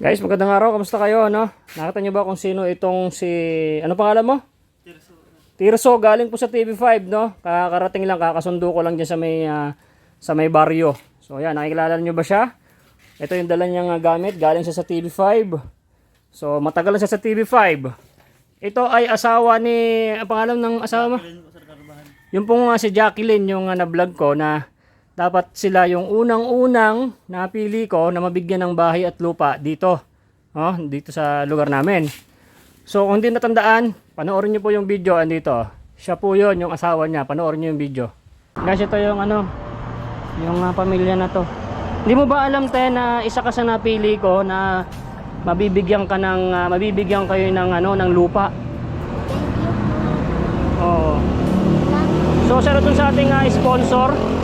Guys, magandang araw. Kamusta kayo, no? Nakita niyo ba kung sino itong si... Ano pangalan mo? Tirso. Galing po sa TV5, no? Kakarating lang, kakasundo ko lang dyan sa may, ah, sa may baryo. So, yan. Nakikilala niyo ba siya? Ito yung dala niyang ah, gamit. Galing siya sa TV5. So, matagal na siya sa TV5. Ito ay asawa ni... Ang pangalan ng asawa mo? Yung pong uh, si Jacqueline, yung uh, na-vlog ko na dapat sila yung unang-unang napili ko na mabigyan ng bahay at lupa dito. Oh, dito sa lugar namin. So kung hindi natandaan, panoorin niyo po yung video andito. Siya po yon yung asawa niya. Panoorin niyo yung video. Guys, ito yung ano, yung uh, pamilya na to. Hindi mo ba alam te na isa ka sa napili ko na mabibigyan ka ng uh, mabibigyan kayo ng ano ng lupa. Oo. So shoutout sa ating uh, sponsor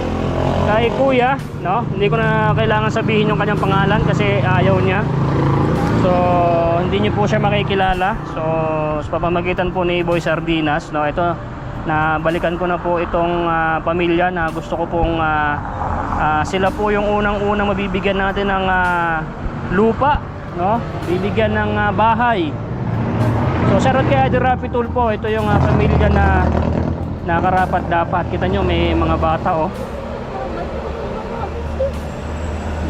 kay Kuya, no? Hindi ko na kailangan sabihin yung kanyang pangalan kasi ayaw niya. So hindi niyo po siya makikilala. So sa pamamagitan po ni Boy Sardinas, no? Ito na balikan ko na po itong ah, pamilya na gusto ko pong ah, ah, sila po yung unang-unang mabibigyan natin ng ah, lupa, no? Bibigyan ng ah, bahay. So shoutout kay Adi Rapi Tulpo, ito yung ah, pamilya na nakarapat dapat. Kita nyo may mga bata oh.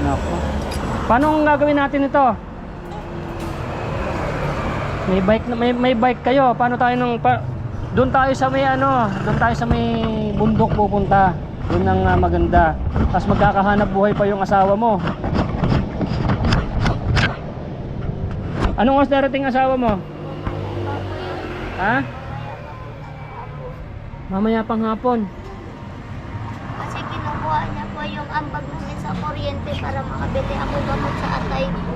Nako. Paano ang gagawin natin ito? May bike may, may bike kayo. Paano tayo nung pa, doon tayo sa may ano, doon tayo sa may bundok pupunta. Doon ang ah, maganda. Tapos magkakahanap buhay pa yung asawa mo. Anong oras darating asawa mo? Ha? Mamaya pang hapon. Kasi kinukuha niya po yung ambag kuryente para makabili ako gamot sa atay ko.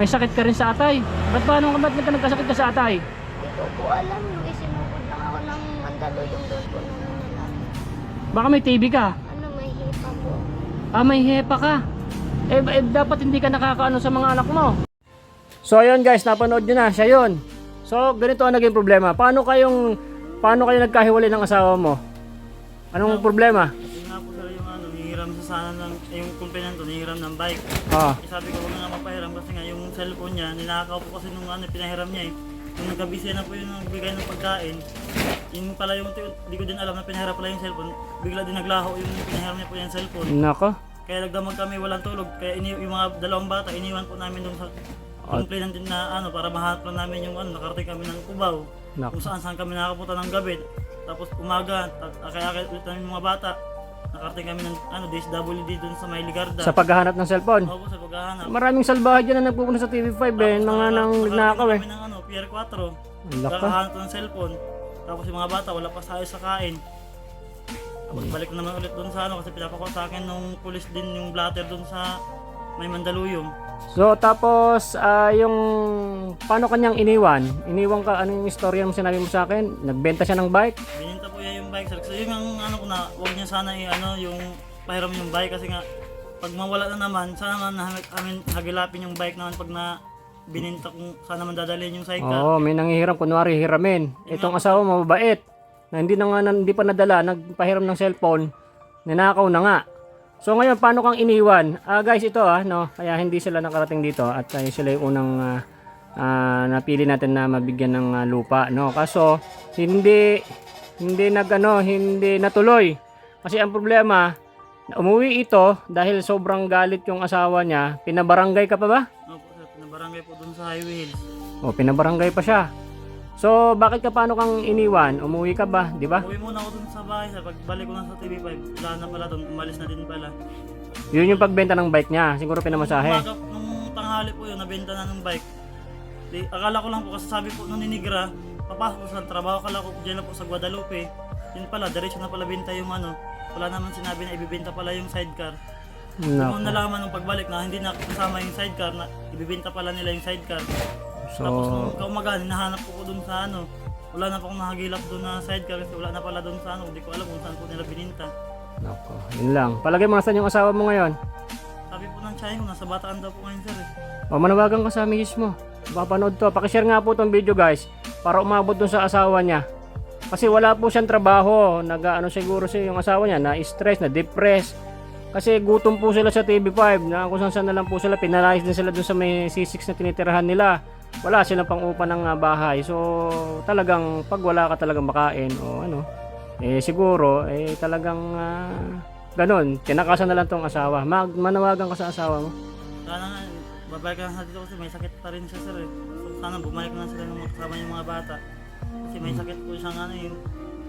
May sakit ka rin sa atay. Ba't paano ka ba't ka nagkasakit ka sa atay? Hindi ko po alam yung isinugod lang ako ng mandalo yung doon po nung. Baka may TB ka. Ano may hipa po. Ah, may hepa ka. Eh, eh, dapat hindi ka nakakaano sa mga anak mo. So ayun guys, napanood nyo na, siya yun. So ganito ang naging problema. Paano kayong, paano kayo nagkahiwalay ng asawa mo? Anong problema? Sana ng, yung kumpinan to, nihiram ng bike. Ah, Eh, sabi ko huwag na nga mapahiram kasi nga yung cellphone niya, ninakaw po kasi nung ano, pinahiram niya eh. Nung nagkabisi na po yung nagbigay ng pagkain, yun pala yung, di ko din alam na pinahiram pala yung cellphone, bigla din naglaho yung pinahiram niya po yung cellphone. nako. Kaya nagdamag kami walang tulog, kaya ini yung mga dalawang bata, iniwan po namin doon sa kumpinan din na ano, para mahanap lang namin yung ano, nakarating kami ng Cubao. Nako. Kung saan saan kami nakapunta ng gabi. Tapos umaga, ta- akay-akay ulit namin mga bata. Nakarating kami ng ano, DSWD dun sa may Ligarda. Sa paghahanap ng cellphone. Opo, sa paghahanap. Maraming salbahe dyan na nagpupunta sa TV5 eh. Mga nang Nakarating nagnakaw eh. ng ano, Pier 4. Ang laka. Ng cellphone. Tapos yung mga bata, wala pa sa sa kain. Tapos balik na naman ulit dun sa ano, kasi pinapakuha sa akin nung pulis din yung blatter dun sa may Mandaluyong. So tapos ah, yung paano kanyang iniwan? Iniwan ka ano yung istorya mo sinabi mo sa akin? Nagbenta siya ng bike? Bininta po niya yung bike sir. Kasi yung ano ko na, huwag niya sana i ano yung pahiram yung bike kasi nga pag mawala na naman, sana nga na, amin hagilapin yung bike naman pag na bininta kung sana man dadalhin yung sidecar. Oo, may nangihiram kunwari hiramin. Itong asawa mo mabait. Na hindi na nga hindi pa nadala, nagpahiram ng cellphone. Ninakaw na nga. So ngayon paano kang iniwan? Ah guys, ito ah no, kaya hindi sila nakarating dito at uh, sila yung unang ah, ah, napili natin na mabigyan ng ah, lupa, no. Kaso hindi hindi nagano, hindi natuloy. Kasi ang problema, umuwi ito dahil sobrang galit yung asawa niya. Pinabarangay ka pa ba? Opo sir, pinabarangay po dun sa Highway Hills. O, pinabarangay pa siya. So, bakit ka paano kang iniwan? Umuwi ka ba, di ba? Uwi muna ako dun sa bahay sir. Pagbalik ko na sa TV5, wala na pala dun, umalis na din pala. Yun yung pagbenta ng bike niya. Siguro pinamasahe. Umaga, nung tanghali po yun, nabenta na ng bike. Di, akala ko lang po kasi sabi po nung ninigra, papasok ko sa trabaho, akala ko dyan na po sa Guadalupe. Yun pala, diretso na pala binta yung ano. Wala naman sinabi na ibibenta pala yung sidecar. Nako. Kung nalaman nung pagbalik na hindi na kasama yung sidecar, na ibibenta pala nila yung sidecar. Tapos So, nung kaumaga, hinahanap ko po dun sa ano. Wala na po akong nakagilap dun na sidecar kasi wala na pala dun sa ano. Hindi ko alam kung saan po nila bininta. nako. Yun lang. Palagay mo nasan yung asawa mo ngayon? Sabi po ng Chai ko, nasa bataan daw po ngayon sir eh. O, manawagan ka sa misis mo. Baka panood to. Pakishare nga po tong video guys. Para umabot dun sa asawa niya. Kasi wala po siyang trabaho. Nag, ano siguro siya yung asawa niya. Na-stress, na-depress. Kasi gutom po sila sa TV5 na kung saan saan na lang po sila. Pinalayas din sila dun sa may C6 na tinitirahan nila. Wala silang pang upa ng ah, bahay. So talagang pag wala ka talagang makain o ano, eh siguro eh talagang ah, ganun. Tinakasan na lang tong asawa. Mag manawagan ka sa asawa mo. Sana nga, babalik ka dito kasi may sakit pa rin siya sir eh. So, sana bumalik na sila ng kasama yung mga bata. Kasi may sakit po siyang ano yung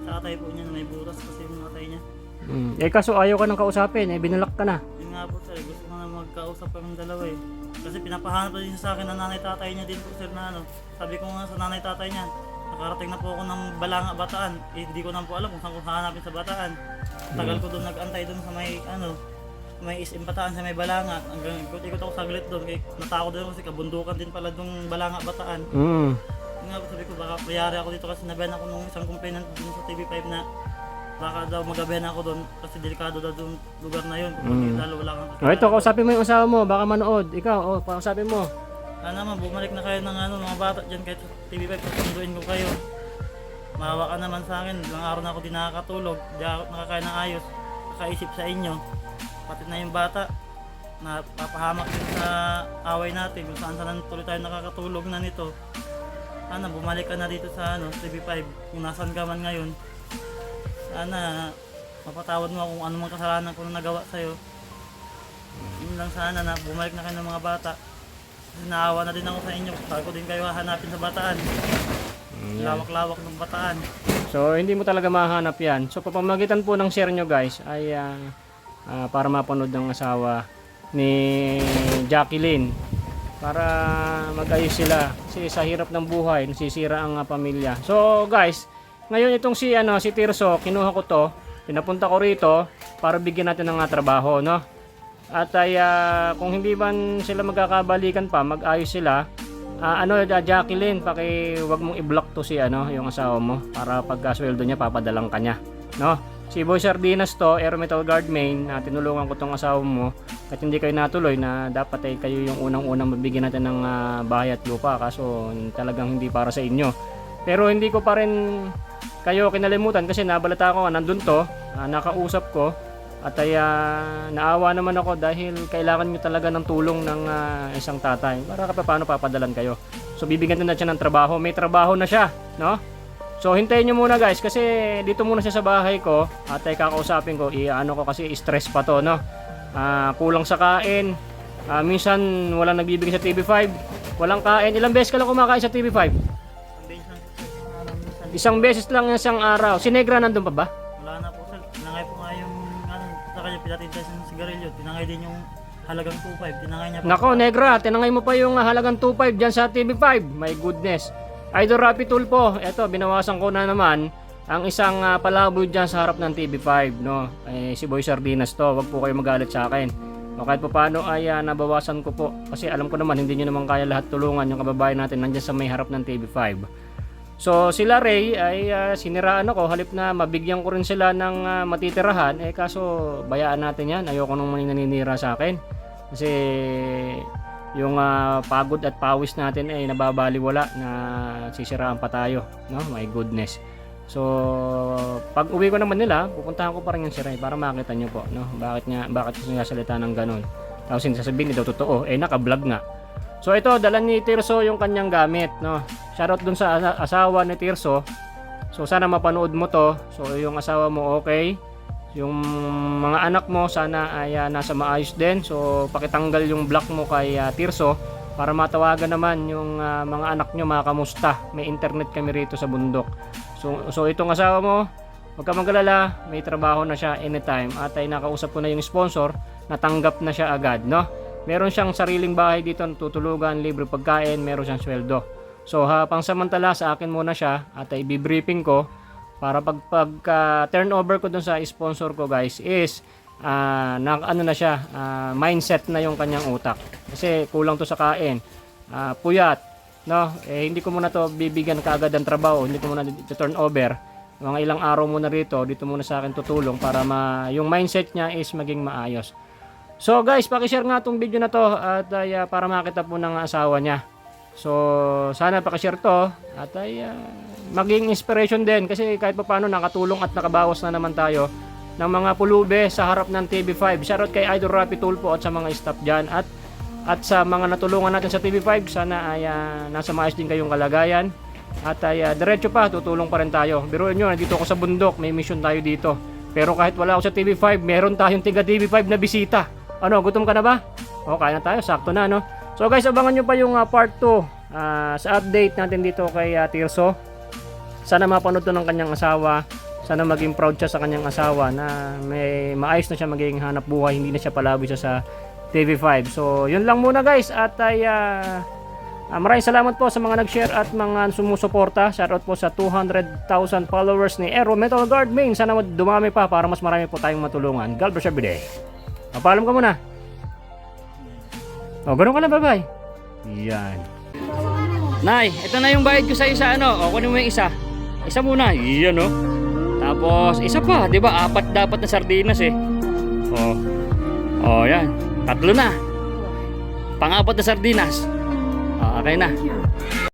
sa atay po niya na may butas kasi yung atay niya. Mm. Eh kaso ayaw ka nang kausapin, eh binalak ka na. Yun nga po sir, gusto ko na magkausap kami dalawa eh. Kasi pinapahanap na din sa akin ng nanay tatay niya din po sir na ano. Sabi ko nga sa nanay tatay niya, nakarating na po ako ng Balanga Bataan. Eh, hindi ko na po alam kung saan ko hahanapin sa Bataan. Tagal ko doon nag-antay doon sa may ano, may SM Bataan sa may Balanga. Hanggang ikot-ikot ako saglit doon. Kaya natakot din ako kasi kabundukan din pala doon Balanga Bataan. Mm. Yun nga po sabi ko baka mayari ako dito kasi nabayan ako nung isang complainant doon sa TV5 na baka daw magabayan ako doon kasi delikado daw doon lugar na yun. Mm. lalo wala kang O ito, kausapin mo yung asawa mo, baka manood. Ikaw, oh, kausapin mo. Sana naman, bumalik na kayo ng ano, mga bata dyan kahit sa TV5, susunduin ko kayo. Mahawa ka naman sa akin, ilang araw na ako di nakakatulog, di ako nakakain ng ayos, kakaisip sa inyo. Pati na yung bata, na papahamak din sa away natin, kung saan saan tuloy tayo nakakatulog na nito. Sana bumalik ka na dito sa ano, TV5, kung nasan ka man ngayon. Sana mapatawad mo kung ano mang kasalanan ko na nagawa sa'yo. Yun lang sana na bumalik na kayo ng mga bata. Kasi naawa na din ako sa inyo. Sabi ko din kayo hahanapin sa bataan. Lawak-lawak ng bataan. So, hindi mo talaga mahanap yan. So, papamagitan po ng share nyo guys ay ah, ah, para mapanood ng asawa ni Jacqueline para mag-ayos sila kasi sa hirap ng buhay nasisira ang ah, pamilya so guys ngayon itong si ano si Tirso kinuha ko to pinapunta ko rito para bigyan natin ng ah, trabaho no at ay ah, kung hindi man sila magkakabalikan pa mag-ayos sila Ah, ano, uh, Jacqueline, paki wag mong i-block to si ano, yung asawa mo para pagkasweldo niya papadalang kanya, no? Si Boy Sardinas to, Aero Metal Guard main, na tinulungan ko tong asawa mo kahit hindi kayo natuloy na dapat ay kayo yung unang-unang mabigyan natin ng ah, bahay at lupa kaso talagang hindi para sa inyo. Pero hindi ko pa rin kayo kinalimutan kasi nabalata ko nandun to, ah, nakausap ko at ay ah, naawa naman ako dahil kailangan nyo talaga ng tulong ng ah, isang tatay para ka paano papadalan kayo. So bibigyan natin siya ng trabaho. May trabaho na siya, no? So hintayin nyo muna guys kasi dito muna siya sa bahay ko at ay kakausapin ko. I-ano ko kasi stress pa to, no? Ah, kulang sa kain. Ah, minsan walang nagbibigay sa TV5. Walang kain. Ilang beses ka lang kumakain sa TV5? Isang beses lang yung isang araw. Si Negra nandun pa ba? Wala na po sir. Tinangay po nga yung ano, sa kanya pinatinda siya ng sigarilyo. Tinangay din yung halagang 2.5. Tinangay niya po. Nako, Negra, tinangay mo pa yung ah, halagang 2.5 dyan sa TV5. My goodness. Idol Rapi Tulpo, eto, binawasan ko na naman ang isang uh, palaboy dyan sa harap ng TV5, no? Eh, si Boy Sardinas to, wag po kayo magalit sa akin. O kahit pa paano ay ah, nabawasan ko po. Kasi alam ko naman, hindi nyo naman kaya lahat tulungan yung kababayan natin nandyan sa may harap ng TV5. So sila Ray ay ah, siniraan ako. Halip na mabigyan ko rin sila ng ah, matitirahan. Eh kaso bayaan natin yan. Ayoko nung naninira sa akin. Kasi yung ah, pagod at pawis natin ay nababaliwala na sisiraan pa tayo no? My goodness. So pag uwi ko naman nila pupuntahan ko pa rin yung si Ray para makita nyo po no? Bakit nga bakit sinasalita ng ganun? Tapos sasabihin ni daw totoo eh naka-vlog nga. So ito, dala ni Tirso yung kanyang gamit, no. Shoutout dun sa asa- asawa ni Tirso. So sana mapanood mo to. So yung asawa mo okay. Yung mga anak mo sana ay ah, nasa maayos din. So pakitanggal yung block mo kay ah, Tirso para matawagan naman yung ah, mga anak nyo mga kamusta. May internet kami rito sa bundok. So, so itong asawa mo, Huwag ka magalala, may trabaho na siya anytime at ay nakausap ko na yung sponsor, natanggap na siya agad, no? Meron siyang sariling bahay dito, tutulugan, libre pagkain, meron siyang sweldo. So, ha, pangsamantala sa akin muna siya at ay bibriefing ko para pag pagka turnover ko dun sa sponsor ko guys is ah na, ano na siya, ah, mindset na yung kanyang utak. Kasi kulang to sa kain. Ah, puyat, no? Eh, hindi ko muna to bibigyan kaagad ng trabaho, hindi ko muna to turn over mga ilang araw muna rito, dito muna sa akin tutulong para ma, yung mindset niya is maging maayos. So guys, paki-share nga tong video na to at ah, para makita po ng asawa niya. So sana paki-share to at ay ah, maging inspiration din kasi kahit pa paano nakatulong at nakabawas na naman tayo ng mga pulube sa harap ng TV5. Shoutout kay Idol Rapi Tulpo at sa mga staff dyan. At, at sa mga natulungan natin sa TV5, sana ay ah, nasa maayos din kayong kalagayan. At ay ah, diretso pa, tutulong pa rin tayo. Biruin nyo, nandito ako sa bundok, may mission tayo dito. Pero kahit wala ako sa TV5, meron tayong tiga TV5 na bisita. Ano, gutom ka na ba? O, kaya na tayo, sakto na, no? So guys, abangan nyo pa yung ah, part 2 ah, sa update natin dito kay ah, Tirso. Sana mapanood to ng kanyang asawa. Sana maging proud siya sa kanyang asawa na may maayos na siya magiging hanap buhay, hindi na siya palaboy siya sa TV5. So, yun lang muna guys at ay ah, ah, maraming salamat po sa mga nag-share at mga sumusuporta. Shoutout po sa 200,000 followers ni Aero Metal Guard Main. Sana dumami pa para mas marami po tayong matulungan. God bless every day. Papaalam ka muna. O, ganun ka na, bye-bye. Yan. Nay, ito na yung bayad ko sa isa, ano? O, kunin mo yung isa. Isa muna. Iyan, no? Tapos, isa pa, di ba? Apat dapat na sardinas, eh. O. O, yan. Tatlo na. Pangapat na sardinas. O, okay na.